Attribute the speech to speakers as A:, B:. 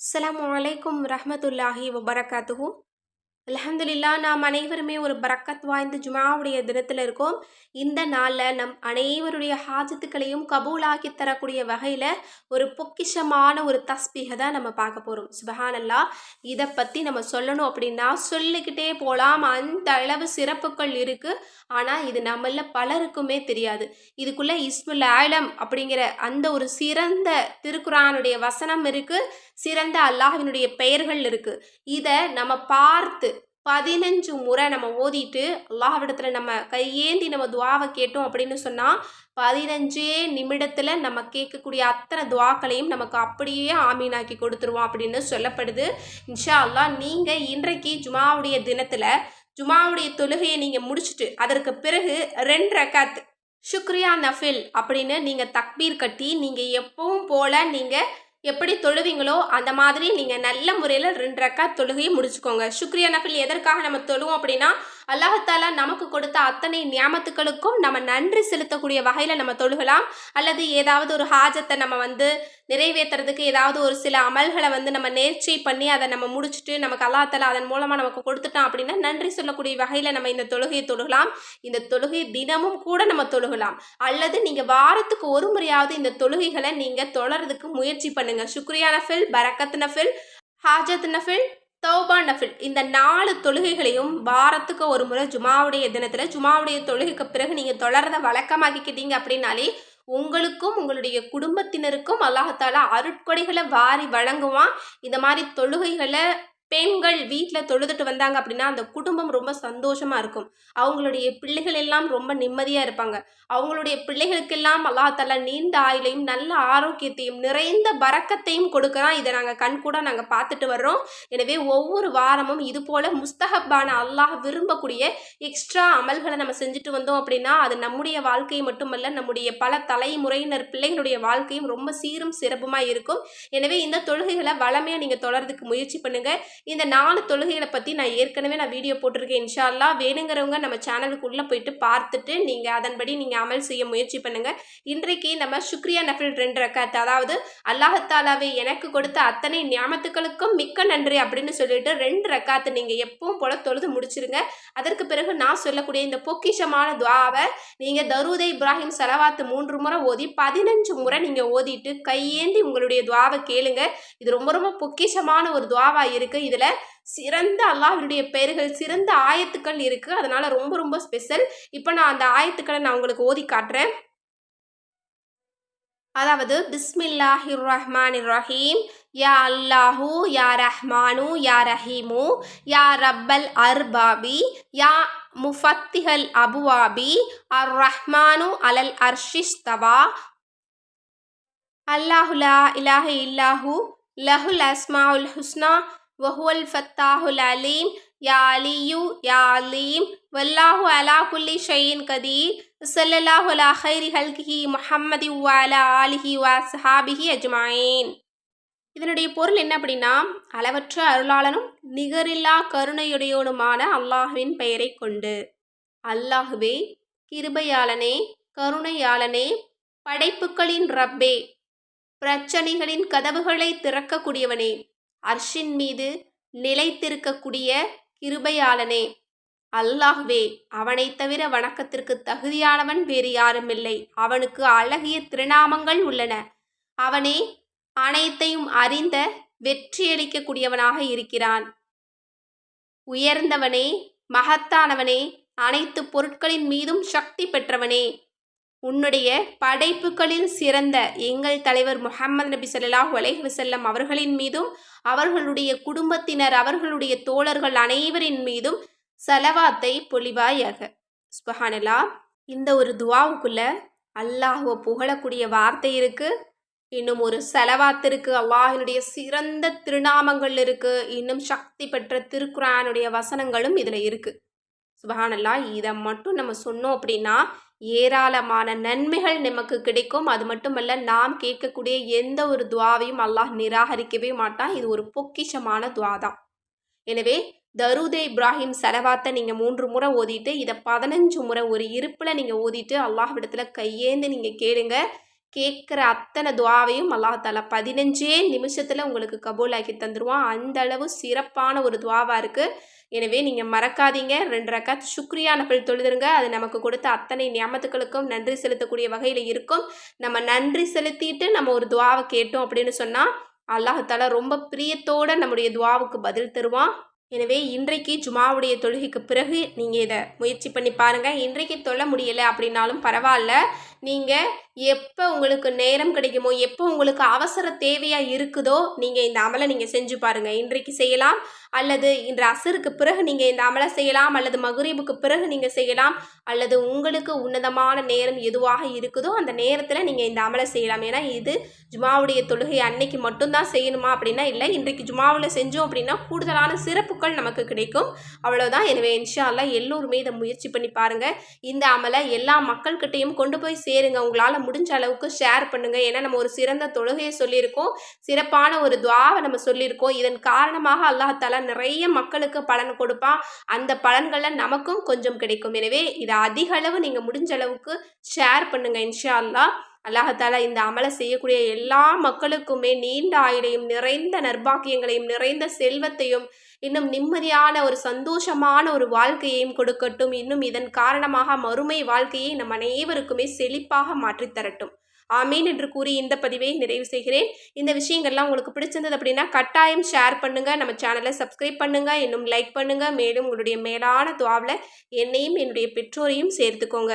A: அலாம் அலைக்கும் ரஹமத்துல்லாஹி வபரகாத்துஹூ. அலமதுல்லா நாம் அனைவருமே ஒரு பரக்கத் வாய்ந்த ஜுமாவுடைய தினத்தில் இருக்கோம். இந்த நாளில் நம் அனைவருடைய ஹாஜத்துக்களையும் கபூலாக்கி தரக்கூடிய வகையில் ஒரு பொக்கிஷமான ஒரு தஸ்பீகை தான் நம்ம பார்க்க போகிறோம் சுபஹானல்லா இதை பற்றி நம்ம சொல்லணும் அப்படின்னா சொல்லிக்கிட்டே போகலாம் அந்த அளவு சிறப்புகள் இருக்குது ஆனால் இது நம்மள பலருக்குமே தெரியாது. இதுக்குள்ளே இஸ்முல் ஆலம் அப்படிங்கிற அந்த ஒரு சிறந்த திருக்குறானுடைய வசனம் இருக்குது சிறந்த அல்லாஹினுடைய பெயர்கள் இருக்குது இதை நம்ம பார்த்து பதினஞ்சு முறை நம்ம ஓதிட்டு அல்லாஹ்விடத்தில் நம்ம கையேந்தி நம்ம துவாவை கேட்டோம் அப்படின்னு சொன்னால் பதினஞ்சே நிமிடத்தில் நம்ம கேட்கக்கூடிய அத்தனை துவாக்களையும் நமக்கு அப்படியே ஆமீனாக்கி கொடுத்துருவோம் அப்படின்னு சொல்லப்படுது. இன்ஷா அல்லாஹ் நீங்கள் இன்றைக்கு ஜுமாவுடைய தினத்தில் ஜுமாவுடைய தொழுகையை நீங்கள் முடிச்சுட்டு அதற்கு பிறகு ரெண்டு ரக்காத் ஷுக்ரியா நஃபில் அப்படின்னு நீங்கள் தக்பீர் கட்டி நீங்கள் எப்பவும் போல் நீங்கள் எப்படி தொழுவீங்களோ அந்த மாதிரி நீங்கள் நல்ல முறையில் ரெண்டு ரக்கா தொழுகையை முடிச்சுக்கோங்க. சுக்ரியா நஃபில் எதற்காக நம்ம தொழுவோம் அப்படின்னா அல்லாஹாலா நமக்கு கொடுத்த அத்தனை நியாமத்துக்களுக்கும் நம்ம நன்றி செலுத்தக்கூடிய வகையில் நம்ம தொழுகலாம். அல்லது ஏதாவது ஒரு ஹாஜத்தை நம்ம வந்து நிறைவேற்றுறதுக்கு ஏதாவது ஒரு சில அமல்களை வந்து நம்ம நேர்ச்சை பண்ணி அதை நம்ம முடிச்சுட்டு நமக்கு அல்லாஹாலா அதன் மூலமாக நமக்கு கொடுத்துட்டோம் அப்படின்னா நன்றி சொல்லக்கூடிய வகையில் நம்ம இந்த தொழுகையை தொழுகலாம். இந்த தொழுகை தினமும் கூட நம்ம தொழுகலாம். அல்லது நீங்கள் வாரத்துக்கு ஒரு முறையாவது இந்த தொழுகைகளை நீங்கள் தொழறதுக்கு முயற்சி பண்ணுங்கள் சுக்ரியான ஃபில் பரக்கத் நஃபில் ஹாஜத் நஃபில் தௌபா நஃபில். இந்த நாலு தொழுகைகளையும் வாரத்துக்கு ஒரு முறை ஜுமாவுடைய தினத்தில் ஜுமாவுடைய தொழுகைக்கு பிறகு நீங்கள் தொடர்றத வழக்கமாக்கிக்கிட்டீங்க அப்படின்னாலே உங்களுக்கும் உங்களுடைய குடும்பத்தினருக்கும் அல்லாஹத்தால அருட்கொடைகளை வாரி வழங்குவான். இந்த மாதிரி தொழுகைகளை பெண்கள் வீட்டில் தொழுதுட்டு வந்தாங்க அப்படின்னா அந்த குடும்பம் ரொம்ப சந்தோஷமாக இருக்கும். அவங்களுடைய பிள்ளைகள் எல்லாம் ரொம்ப நிம்மதியாக இருப்பாங்க. அவங்களுடைய பிள்ளைகளுக்கெல்லாம் அல்லாஹால நீண்ட ஆயுளையும் நல்ல ஆரோக்கியத்தையும் நிறைந்த பறக்கத்தையும் கொடுக்குறான். இதை நாங்கள் கண் கூட நாங்கள் பார்த்துட்டு வர்றோம். எனவே ஒவ்வொரு வாரமும் இது போல் முஸ்தகப்பான அல்லாஹ் விரும்பக்கூடிய எக்ஸ்ட்ரா அமல்களை நம்ம செஞ்சுட்டு வந்தோம் அப்படின்னா அது நம்முடைய வாழ்க்கை மட்டுமல்ல நம்முடைய பல தலைமுறையினர் பிள்ளைகளுடைய வாழ்க்கையும் ரொம்ப சீரும் சிறப்புமாக இருக்கும். எனவே இந்த தொழுகைகளை வளமையாக நீங்கள் தொடர்றதுக்கு முயற்சி பண்ணுங்கள் இந்த நாலு தொழுகைகளை பற்றி நான் ஏற்கனவே நான் வீடியோ போட்டிருக்கேன். இன்ஷால்லா வேணுங்கிறவங்க நம்ம சேனலுக்குள்ளே போயிட்டு பார்த்துட்டு நீங்கள் அதன்படி நீங்கள் அமல் செய்ய முயற்சி பண்ணுங்கள் இன்றைக்கு நம்ம சுக்ரியா நஃபில் ரெண்டு ரக்காத் அதாவது அல்லாஹத்தாலாவே எனக்கு கொடுத்த அத்தனை ஞாபகத்துக்களுக்கும் மிக்க நன்றி அப்படின்னு சொல்லிட்டு ரெண்டு ரக்காத்து நீங்கள் எப்பவும் போல தொழுது முடிச்சிருங்க. அதற்கு பிறகு நான் சொல்லக்கூடிய இந்த பொக்கிஷமான துவாவை நீங்கள் தருதை இப்ராஹிம் செலவாத்து மூன்று முறை ஓதி பதினஞ்சு முறை நீங்கள் ஓதிட்டு கையேந்தி உங்களுடைய துவாவை கேளுங்க. இது ரொம்ப ரொம்ப பொக்கிஷமான ஒரு துவாவாக இருக்குது இதில் சிறந்த அல்லாஹினுடைய பெயர்கள் சிறந்த ஆயத்துக்கள் இருக்குது அதனால் ரொம்ப ரொம்ப ஸ்பெஷல் இப்போ நான் அந்த ஆயத்துக்களை நான் உங்களுக்கு ஓதி காட்டுறேன். அதாவது பிஸ்மில்லாஹிர் ரஹ்மான் ரஹீம் யா அல்லாஹு யா ரஹ்மானு யா ரஹீமு யா ரப்பல் அர்பாபி யா முஃபத்திஹல் அபுவாபி அர் ரஹ்மானு அலல் அர்ஷிஸ்தவா அல்லாஹுலா இலாஹ இல்லாஹு லஹுல் அஸ்மாவுல் ஹுஸ்னா வஹுவல் ஃபத்தாஹுல் அலீம் யா அலியு யா அலீம் வல்லாஹு அலா குல்லி ஷையின் கதீர் சல்லல்லாஹு அலா ஹைரி ஹல்கிஹி முஹம்மதி வாலா ஆலிஹி வா சஹாபிஹி அஜ்மாயின் இதனுடைய பொருள் என்ன அப்படின்னா அளவற்ற அருளாளனும் நிகரில்லா கருணையுடையோனுமான அல்லாஹுவின் பெயரை கொண்டு அல்லாஹுவே கிருபையாளனே கருணையாளனே படைப்புகளின் ரப்பே பிரச்சனைகளின் கதவுகளை திறக்கக்கூடியவனே அர்ஷின் மீது நிலைத்திருக்கக்கூடிய கிருபையாளனே. அல்லாஹ்வே அவனை தவிர வணக்கத்திற்கு தகுதியானவன் வேறு யாருமில்லை. அவனுக்கு அழகிய திருநாமங்கள் உள்ளன. அவனே அனைத்தையும் அறிந்த வெற்றியளிக்கக்கூடியவனாக இருக்கிறான். உயர்ந்தவனே மகத்தானவனே அனைத்து பொருட்களின் மீதும் சக்தி பெற்றவனே. உன்னுடைய படைப்புகளில் சிறந்த எங்கள் தலைவர் முஹம்மது நபி சொல்லாஹு அலைஹி வசல்லம் அவர்களின் மீதும் அவர்களுடைய குடும்பத்தினர் அவர்களுடைய தோழர்கள் அனைவரின் மீதும் சலவாத்தை பொலிவாயாக சுபஹானலா இந்த ஒரு துவாவுக்குள்ள அல்லாஹுவை புகழக்கூடிய வார்த்தை இருக்கு. இன்னும் ஒரு செலவாத்து இருக்கு. அல்லாஹினுடைய சிறந்த திருநாமங்கள் இருக்கு. இன்னும் சக்தி பெற்ற திருக்குறானுடைய வசனங்களும் இதில் இருக்கு. சுபஹானல்லா இதை மட்டும் நம்ம சொன்னோம் அப்படின்னா ஏராளமான நன்மைகள் நமக்கு கிடைக்கும். அது மட்டுமல்ல நாம் கேட்கக்கூடிய எந்த ஒரு துவாவையும் அல்லாஹ் நிராகரிக்கவே மாட்டான். இது ஒரு பொக்கிஷமான துவா தான். எனவே தருதே இப்ராஹிம் செலவாத்தை நீங்கள் மூன்று முறை ஓதிட்டு இதை பதினஞ்சு முறை ஒரு இருப்பில் நீங்கள் ஓதிட்டு அல்லாஹ் விடத்தில் கையேந்து நீங்கள் கேளுங்க. கேட்குற அத்தனை துவாவையும் அல்லாஹாலா பதினஞ்சே நிமிஷத்தில் உங்களுக்கு கபூலாக்கி தந்துடுவான் அந்த அளவு சிறப்பான ஒரு துவாவாக இருக்குது எனவே நீங்கள் மறக்காதீங்க. ரெண்டு ரக்காத் சுக்ரியா நபல் தொழுதுருங்க. அது நமக்கு கொடுத்த அத்தனை ஞாபகத்துக்களுக்கும் நன்றி செலுத்தக்கூடிய வகையில் இருக்கும். நம்ம நன்றி செலுத்திட்டு நம்ம ஒரு துவாவை கேட்டோம் அப்படின்னு சொன்னால் அல்லாஹால ரொம்ப பிரியத்தோடு நம்முடைய துவாவுக்கு பதில் தருவான். எனவே இன்றைக்கு ஜுமாவுடைய தொழுகைக்கு பிறகு நீங்கள் இதை முயற்சி பண்ணி பாருங்கள் இன்றைக்கு தொல்ல முடியலை அப்படின்னாலும் பரவாயில்ல. நீங்கள் எப்போ உங்களுக்கு நேரம் கிடைக்குமோ எப்போ உங்களுக்கு அவசர தேவையாக இருக்குதோ நீங்கள் இந்த அமலை நீங்கள் செஞ்சு பாருங்கள் இன்றைக்கு செய்யலாம் அல்லது இன்று அசருக்கு பிறகு நீங்கள் இந்த அமலை செய்யலாம் அல்லது மகுரீபுக்கு பிறகு நீங்கள் செய்யலாம் அல்லது உங்களுக்கு உன்னதமான நேரம் எதுவாக இருக்குதோ அந்த நேரத்தில் நீங்கள் இந்த அமலை செய்யலாம். ஏன்னா இது ஜுமாவுடைய தொழுகை அன்னைக்கு மட்டும்தான் செய்யணுமா அப்படின்னா இல்லை இன்றைக்கு ஜுமாவில் செஞ்சோம் அப்படின்னா கூடுதலான சிறப்புகள் நமக்கு கிடைக்கும். அவ்வளோதான் எனவே இன்ஷா அல்லா எல்லோருமே இதை முயற்சி பண்ணி பாருங்கள் இந்த அமலை எல்லா மக்கள்கிட்டையும் கொண்டு போய் சேருங்க. உங்களால் முடிஞ்ச அளவுக்கு ஷேர் பண்ணுங்கள் ஏன்னா நம்ம ஒரு சிறந்த தொழுகையை சொல்லியிருக்கோம். சிறப்பான ஒரு துவாவை நம்ம சொல்லியிருக்கோம். இதன் காரணமாக அல்லாஹால நிறைய மக்களுக்கு பலன் கொடுப்பான். அந்த பலன்களை நமக்கும் கொஞ்சம் கிடைக்கும். எனவே இதை அதிக அளவு நீங்கள் முடிஞ்ச அளவுக்கு ஷேர் பண்ணுங்கள் இன்ஷா அல்லா அல்லாஹால இந்த அமலை செய்யக்கூடிய எல்லா மக்களுக்குமே நீண்ட ஆயுளையும் நிறைந்த நர்பாக்கியங்களையும் நிறைந்த செல்வத்தையும் இன்னும் நிம்மதியான ஒரு சந்தோஷமான ஒரு வாழ்க்கையையும் கொடுக்கட்டும். இன்னும் இதன் காரணமாக மறுமை வாழ்க்கையை நம் அனைவருக்குமே செழிப்பாக மாற்றித்தரட்டும் ஆமீன் என்று கூறி இந்த பதிவை நிறைவு செய்கிறேன். இந்த விஷயங்கள்லாம் உங்களுக்கு பிடிச்சிருந்தது அப்படின்னா கட்டாயம் ஷேர் பண்ணுங்கள் நம்ம சேனலை சப்ஸ்கிரைப் பண்ணுங்கள் இன்னும் லைக் பண்ணுங்கள் மேலும் உங்களுடைய மேலான துவாவில் என்னையும் என்னுடைய பெற்றோரையும் சேர்த்துக்கோங்க.